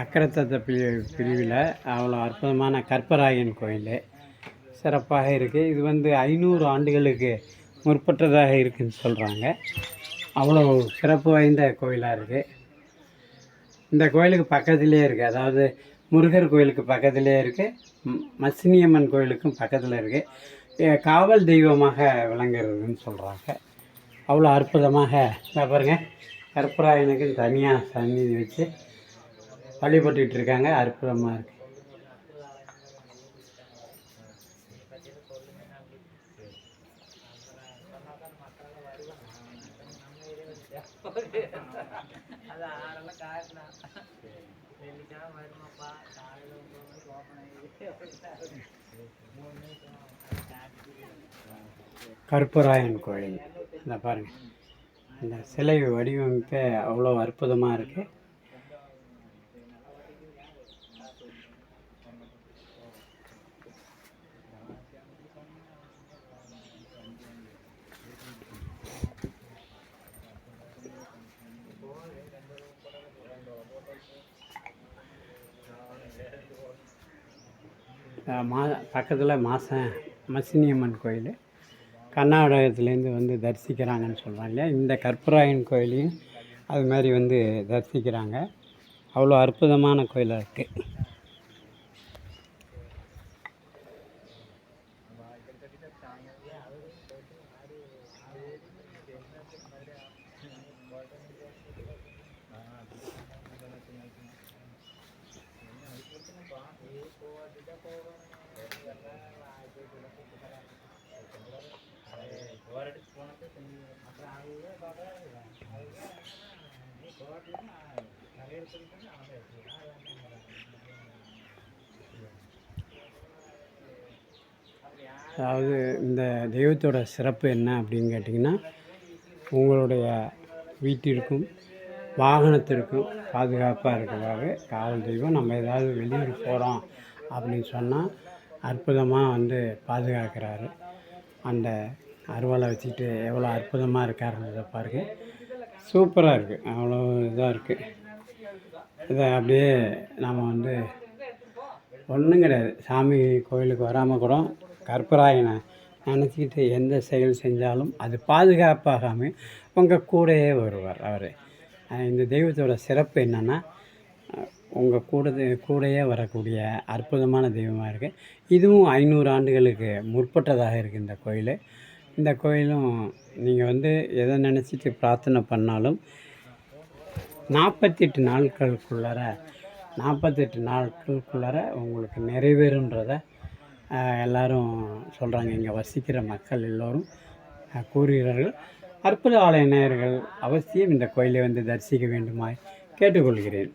அக்கரத்தத்த பிரி பிரிவில் அவ்வளோ அற்புதமான கற்பராயன் கோயில். சிறப்பாக இருக்குது இது வந்து ஐநூறு ஆண்டுகளுக்கு முற்பட்டதாக இருக்குன்னு சொல்கிறாங்க அவ்வளோ சிறப்பு வாய்ந்த கோயிலாக இருக்குது இந்த கோயிலுக்கு பக்கத்துலேயே இருக்குது அதாவது முருகர் கோயிலுக்கு பக்கத்துலேயே இருக்குது மசினியம்மன் கோயிலுக்கும் பக்கத்தில் இருக்குது காவல் தெய்வமாக விளங்குறதுன்னு சொல்கிறாங்க அவ்வளோ அற்புதமாக பாருங்கள் கற்பராயனுக்கு தனியாக சந்நிதி வச்சு வழிபட்டுட்டு இருக்காங்க அற்புதமாக இருக்குது கருப்பராயன் கோயில். இந்த பாருங்க. இந்த சிலை வடிவமைப்பே அவ்வளோ அற்புதமாக இருக்குது மா பக்கத்தில் மாசன் மசினியம்மன் கோயில். கர்நாடகத்துலேருந்து வந்து தரிசிக்கிறாங்கன்னு சொல்கிறாங்க இல்லையா? இந்த கற்பராயன் கோயிலையும் அது மாதிரி வந்து தரிசிக்கிறாங்க. அவ்வளோ அற்புதமான கோயிலாக இருக்குது அதாவது இந்த தெய்வத்தோட சிறப்பு என்ன அப்படின்னு கேட்டிங்கன்னா உங்களுடைய வீட்டிற்கும் வாகனத்திற்கும் பாதுகாப்பாக இருக்கிறதாக காவல் தெய்வம் நம்ம ஏதாவது வெளியூர் போகிறோம் அப்படின்னு சொன்னால் அற்புதமாக வந்து பாதுகாக்கிறாரு. அந்த அருவாளை வச்சுக்கிட்டு எவ்வளோ அற்புதமாக இருக்காருன்றதை பாருங்கள் சூப்பராக இருக்குது அவ்வளோ இதாக இருக்குது இதை அப்படியே நாம் வந்து ஒன்றும் கிடையாது. சாமி கோயிலுக்கு வராமல் கூட கற்பராயனை நினச்சிக்கிட்டு எந்த செயல் செஞ்சாலும் அது பாதுகாப்பாகாமல் உங்கள் கூடயே வருவார் அவர். இந்த தெய்வத்தோட சிறப்பு என்னென்னா உங்கள் கூட கூடயே வரக்கூடிய அற்புதமான தெய்வமாக இருக்குது இதுவும் ஐநூறு ஆண்டுகளுக்கு முற்பட்டதாக இருக்குது இந்த கோயில். இந்த கோயிலும் நீங்கள் வந்து எதை நினச்சிட்டு பிரார்த்தனை பண்ணாலும் நாற்பத்தெட்டு நாட்களுக்குள்ளார நாற்பத்தெட்டு நாட்களுக்குள்ளார உங்களுக்கு நிறைவேறுன்றத எல்லாரும் சொல்கிறாங்க இங்கே வசிக்கிற மக்கள் எல்லோரும் கூறுகிறார்கள். அற்புத ஆலய நேயர்கள் அவசியம் இந்த கோயிலை வந்து தரிசிக்க வேண்டுமாய் கேட்டுக்கொள்கிறேன்.